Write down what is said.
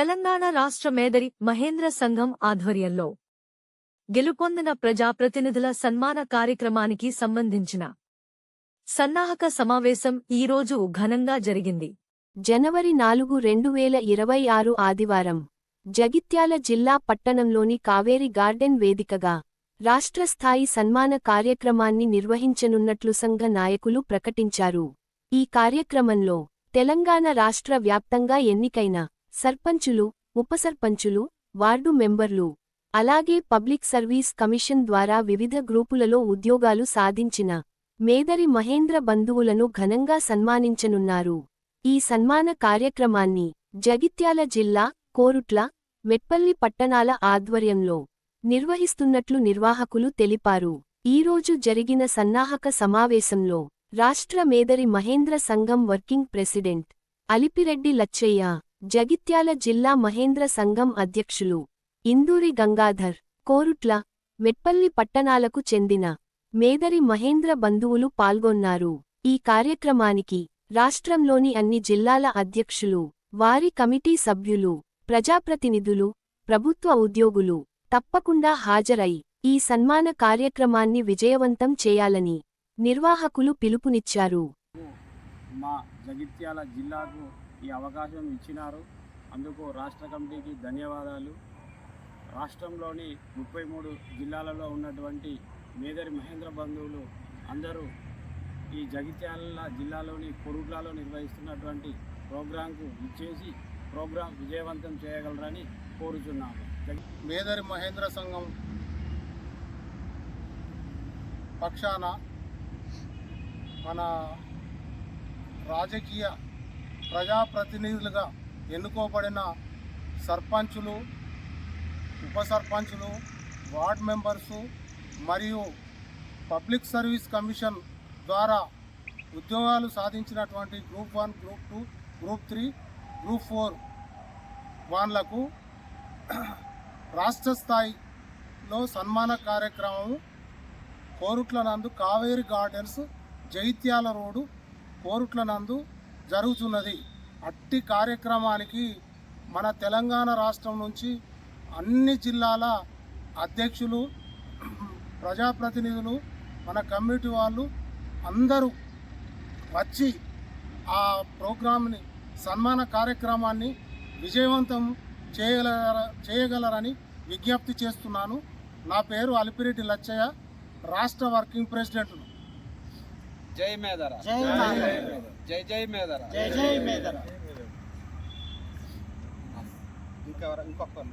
తెలంగాణ రాష్ట్ర మేదరి మహేంద్ర సంఘం ఆధ్వర్యంలో గెలుపొందిన ప్రజాప్రతినిధుల సన్మాన కార్యక్రమానికి సంబంధించిన సన్నాహక సమావేశం ఈరోజు ఘనంగా జరిగింది. జనవరి నాలుగు రెండు వేల ఇరవై ఆరు ఆదివారం జగిత్యాల జిల్లా పట్టణంలోని కావేరి గార్డెన్ వేదికగా రాష్ట్రస్థాయి సన్మాన కార్యక్రమాన్ని నిర్వహించనున్నట్లు సంఘ నాయకులు ప్రకటించారు. ఈ కార్యక్రమంలో తెలంగాణ రాష్ట్ర వ్యాప్తంగా ఎన్నికైన సర్పంచులు ఉపసర్పంచులు వార్డు మెంబర్లు. అలాగే పబ్లిక్ సర్వీస్ కమిషన్ ద్వారా వివిధ గ్రూపులలో ఉద్యోగాలు సాధించిన మేదరి మహేంద్ర బంధువులను ఘనంగా సన్మానించనున్నారు. ఈ సన్మాన కార్యక్రమాన్ని జగిత్యాల జిల్లా కోరుట్ల మెట్పల్లి పట్టణాల ఆధ్వర్యంలో నిర్వహిస్తున్నట్లు నిర్వాహకులు తెలిపారు. ఈరోజు జరిగిన సన్నాహక సమావేశంలో రాష్ట్ర మేదరి మహేంద్ర సంఘం వర్కింగ్ ప్రెసిడెంట్ అలిపిరెడ్డి లచ్చయ్య జగిత్యాల జిల్లా మహేంద్ర సంఘం అధ్యక్షులు ఇందూరి గంగాధర్ కోరుట్ల మెట్పల్లి పట్టణాలకు చెందిన మేదరి మహేంద్ర బంధువులు పాల్గొన్నారు. ఈ కార్యక్రమానికి రాష్ట్రంలోని అన్ని జిల్లాల అధ్యక్షులు వారి కమిటీ సభ్యులు ప్రజాప్రతినిధులు ప్రభుత్వ ఉద్యోగులు తప్పకుండా హాజరై ఈ సన్మాన కార్యక్రమాన్ని విజయవంతం చేయాలని నిర్వాహకులు పిలుపునిచ్చారు. మా జగిత్యాల జిల్లాకు ఈ అవకాశం ఇచ్చినారు. అందుకు రాష్ట్ర కమిటీకి ధన్యవాదాలు. రాష్ట్రంలోని ముప్పై మూడు జిల్లాలలో ఉన్నటువంటి మేదరి మహేంద్ర బంధువులు అందరూ ఈ జగిత్యాల జిల్లాలోని కొరుట్లలో నిర్వహిస్తున్నటువంటి ప్రోగ్రాంకు ఇచ్చేసి ప్రోగ్రాం విజయవంతం చేయగలరని కోరుచున్నాము. జగి- మేదరి మహేంద్ర సంఘం పక్షాన మన రాజకీయ ప్రజాప్రతినిధులుగా ఎన్నుకోబడిన సర్పంచులు ఉప సర్పంచులు వార్డ్ మెంబర్సు మరియు పబ్లిక్ సర్వీస్ కమిషన్ ద్వారా ఉద్యోగాలు సాధించినటువంటి group one group two group three group four వాన్లకు రాష్ట్ర స్థాయిలో సన్మాన కార్యక్రమం కోరుట్ల నందు కావేరి గార్డెన్స్ జైత్యాల రోడ్డు కోరుట్ల నందు జరుగుతున్నది. అట్టి కార్యక్రమానికి మన తెలంగాణ రాష్ట్రం నుంచి అన్ని జిల్లాల అధ్యక్షులు ప్రజాప్రతినిధులు మన కమ్యూనిటీ వాళ్ళు అందరూ వచ్చి ఆ ప్రోగ్రామ్ని సన్మాన కార్యక్రమాన్ని విజయవంతం చేయగల చేయగలరని విజ్ఞప్తి చేస్తున్నాను. నా పేరు అలిపిరెడ్డి లచ్చయ్య రాష్ట్ర వర్కింగ్ ప్రెసిడెంట్ జై మేదర జై. జై జై మేదర జై జై మేదర ఇంకా ఇంకొకరు.